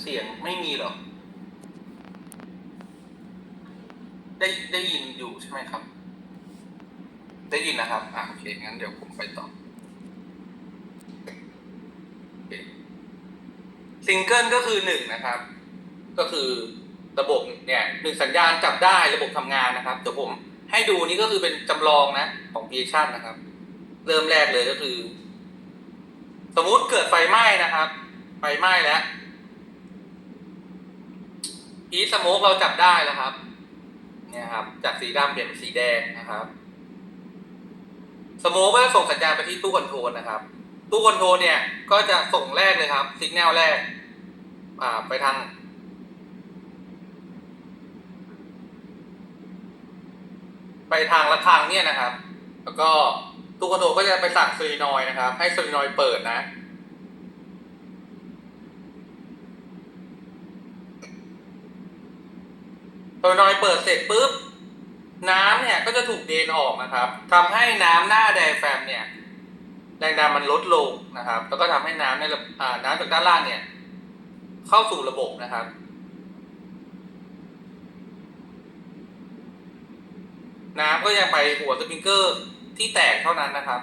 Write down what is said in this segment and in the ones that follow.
เสียงไม่มีหรอ ได้ได้ยินอยู่ใช่ไหมครับ ได้ยินนะครับ อะโอเค งั้นเดี๋ยวผมไปต่อโอเคซิงเกิลก็คือหนึ่งนะครับ ก็คือระบบเนี่ยหนึ่งสัญญาณจับได้ระบบทำงานนะครับเดี๋ยวผมให้ดูนี่ก็คือเป็นจำลองนะของ p ีชั่นนะครับ เริ่มแรกเลยก็คือ สมมุติเกิดไฟไหม้นะครับ ไฟไหม้แล้ว อีสโมกเราจับได้แล้วครับ เนี่ยครับ จากสีดำเปลี่ยนเป็นสีแดงนะครับสโมกก็จะส่งสัญญาณไปที่ตู้คอนโทรลนะครับ ตู้คอนโทรลเนี่ย ก็จะส่งแรกเลยครับสัญญาณแรก อ่า ไปทางไปทางระฆังเนี่ยนะครับ แล้วก็ตู้คอนโทรลก็จะไปสั่งซลินอยนะครับ ให้ซลินอยเปิดนะ โซลินอยเปิดเสร็จปุ๊บน้ำเนี่ยก็จะถูกเดนออกนะครับทำให้น้ำหน้าไดแฟมเนี่ยแรงดันมันลดลงนะครับ แล้วก็ทำให้น้ำในระอ่าน้ำจากด้านล่างเนี่ย เข้าสู่ระบบนะครับน้ำก็ยังไปหัวสปริงเกอร์ที่แตกเท่านั้นนะครับ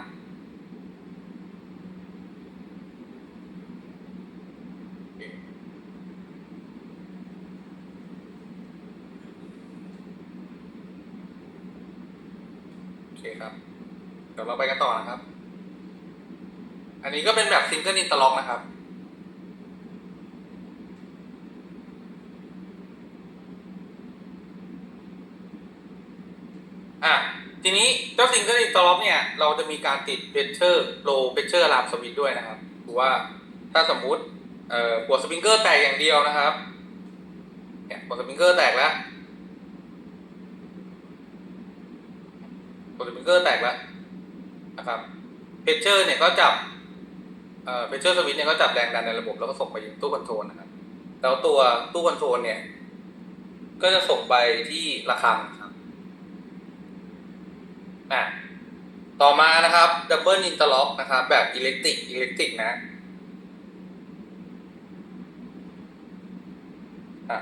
เคครับ เดี๋ยวเราไปกันต่อนะครับ อันนี้ก็เป็นแบบซิงเกิลอินเตอร์ล็อกนะครับ อะ ทีนี้เจ้าซิงเกิลอินเตอร์ล็อกเนี่ย เราจะมีการติดเพชเชอร์โลเพชเชอร์ลามสวิตด้วยนะครับคือว่าถ้าสมมุติเอ่อหัวสปริงเกอร์แตกอย่างเดียวนะครับเนี่ยหัวสปริงเกอร์แตกแล้ว หัวสปริงเกอร์แตกแล้วนะครับเพเชอร์เนี่ยก็จับเอ่อเพเชอร์สวิตเนี่ยก็จับแรงดันในระบบแล้วก็ส่งไปยังตู้คอนโทรลนะครับแล้วตัวตู้คอนโทรลเนี่ย ก็จะส่งไปที่ระฆังครับอะต่อมานะครับดับเบิลอินเตอร์ล็อกนะครับ แบบอิเล็กตริกอิเล็กตริกนะอะ